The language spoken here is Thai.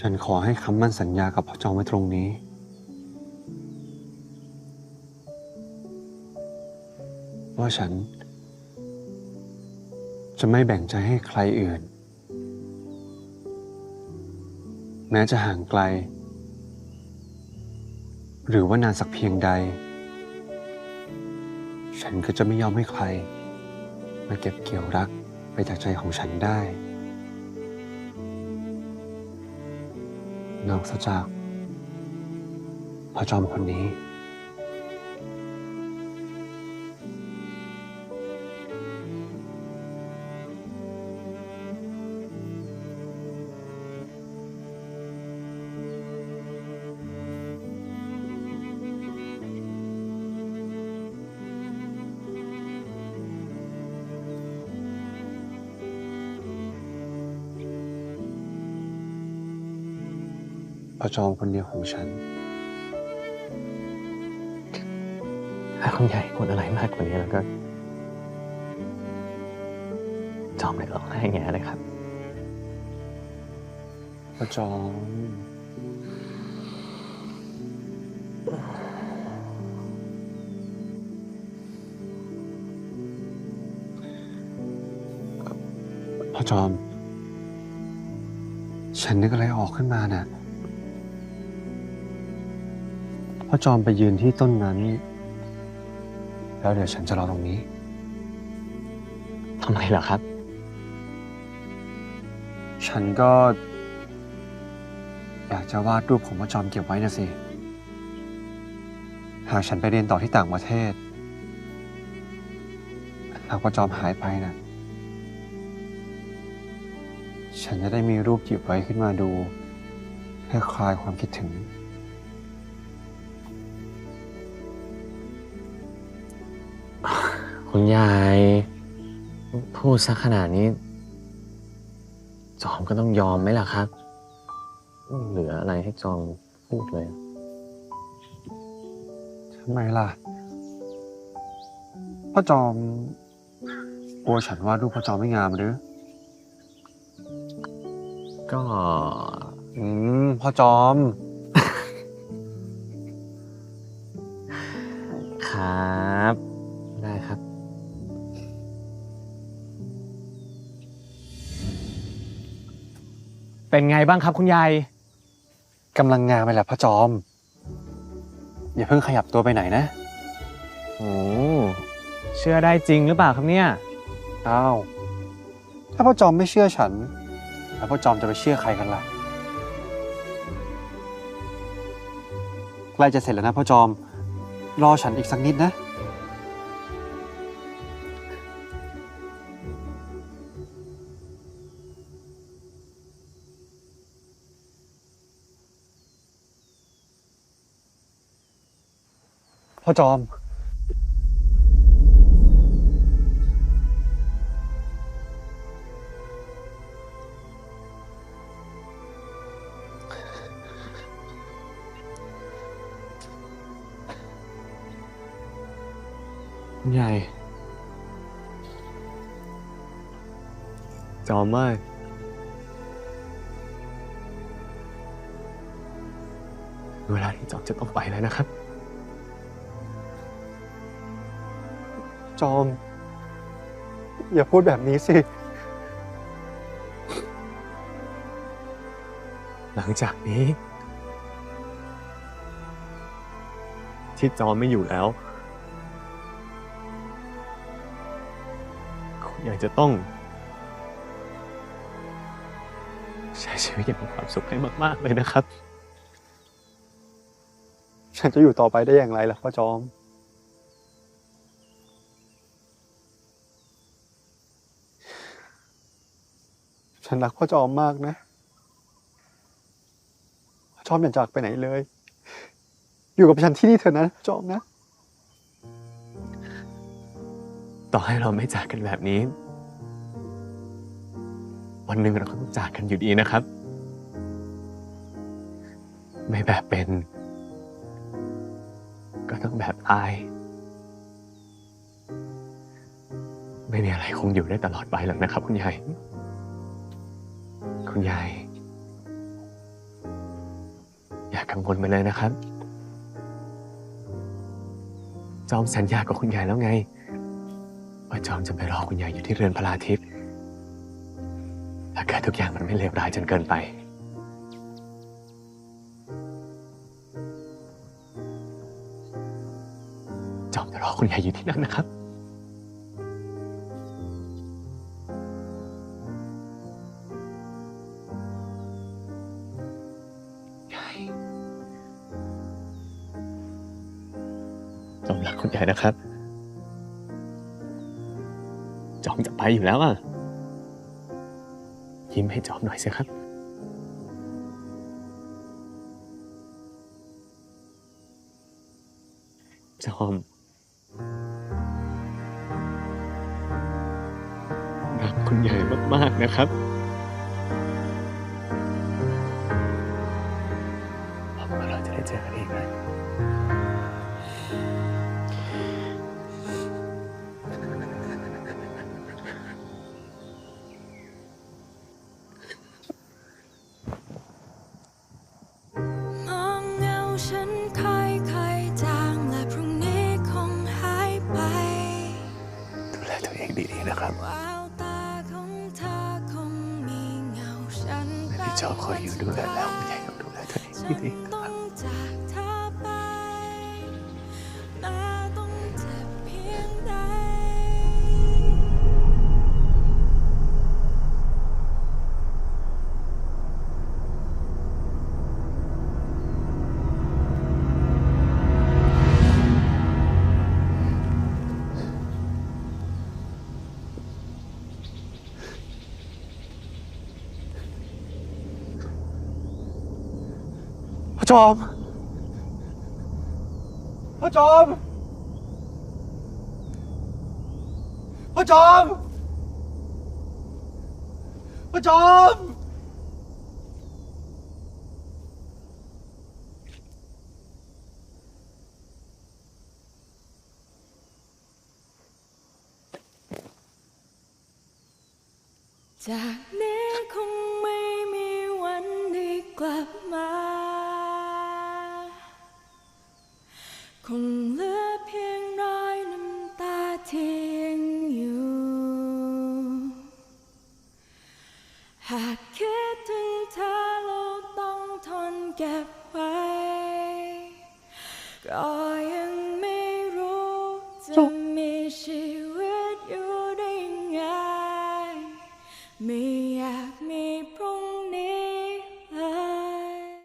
ฉันขอให้คำมั่นสัญญากับพ่อจอมไว้ตรงนี้ ว่าฉัน จะไม่แบ่งใจให้ใครอื่น แม้จะห่างไกล หรือว่านานสักเพียงใด ฉันก็จะไม่ยอมให้ใคร มาเก็บเกี่ยวรักไปจากใจของฉันได้ นอกจากพ่อจอมคนนี้ พ่อจอมคนเดียวของฉัน ถ้าคุณใหญ่พูดอะไรมากกว่านี้แล้วก็ จอมเลยร้องไห้แง่เลยครับพ่อจอมพ่อจอม ฉันนึกอะไรออกขึ้นมาน่ะพ่ อจอมไปยืนที่ต้นนั้น แล้วเดี๋ยวฉันจะรอตรงนี้ทำไมเหรอครับ ฉันก็ อยากจะวาดรูปของพ่อจอมเก็บไว้นะสิ หากฉันไปเรียนต่อที่ต่างประเทศ หากพ่อจอมหายไปนะฉันจะได้มีรูปเก็บไว้ขึ้นมาดูให้คลายความคิดถึง คุณยาย พูดซะขนาดนี้ จอมก็ต้องยอมไหมล่ะครับไม่เหลืออะไรให้จอมพูดเลยทำไมล่ะพ่อจอมกลัวฉันวาดรูปพ่อจอมไม่งามหรือ ก็ อืมพ่อจอม เป็นไงบ้างครับคุณยายกำลังงามไปแหละพ่อจอม อย่าเพิ่งขยับตัวไปไหนนะโอ้เชื่อได้จริงหรือเปล่าครับเนี่ยอ้าวถ้าพ่อจอมไม่เชื่อฉัน แล้วพ่อจอมจะไปเชื่อใครกันล่ะใกล้จะเสร็จแล้วนะพ่อจอม รอฉันอีกสักนิดนะ พ่อจอม คุณยาย จอมว่เวลาที่จอมจะต้องไปแล้วนะครับ จอม อย่าพูดแบบนี้สิ หลังจากนี้ ที่จอมไม่อยู่แล้วคุณยายจะต้อง ใช้ชีวิตอย่างมีความสุขให้มาก ๆ เลยนะครับ ฉันจะอยู่ต่อไปได้อย่างไรล่ะพ่อจอม ฉันรักพ่อจอมมากนะพ่อจอมอย่าจากไปไหนเลย อยู่กับฉันที่นี่เถอะนะจอมนะ ต่อให้เราไม่จากกันแบบนี้ วันหนึ่งเราก็ต้องจากกันอยู่ดีนะครับ ไม่แบบเป็น ก็ต้องแบบตาย ไม่มีอะไรคงอยู่ได้ตลอดไปหรอกนะครับ คุณยาย คุณยาย อย่ากังวลไปเลยนะครับ จอมสัญญากับคุณยายแล้วไง ว่าจอมจะไปรอคุณยายอยู่ที่เรือนพลาทิพย์ถ้าเกิดทุกอย่างมันไม่เลวร้ายจนเกินไป จอมจะรอคุณยายอยู่ที่นั่นนะครับ จนะครับ จอมจะไปอยู่แล้วอะ ยิ้มให้จอมหน่อยสิครับจอมรักคุณยายมาก ๆ นะครับ เจ้าคอยอยู่ดูแลแล้วคุณยายต้องดูแลตัวเองฉันดีๆครับ จอมพ่อจอมพ่อจอมพ่อจอมจากนี้คงไม่มีวันได้กลับ คงเหลือเพียงรอยน้ำตาที่ยังอยู่ หากคิดถึงเธอเราต้องทนเก็บไว้รอ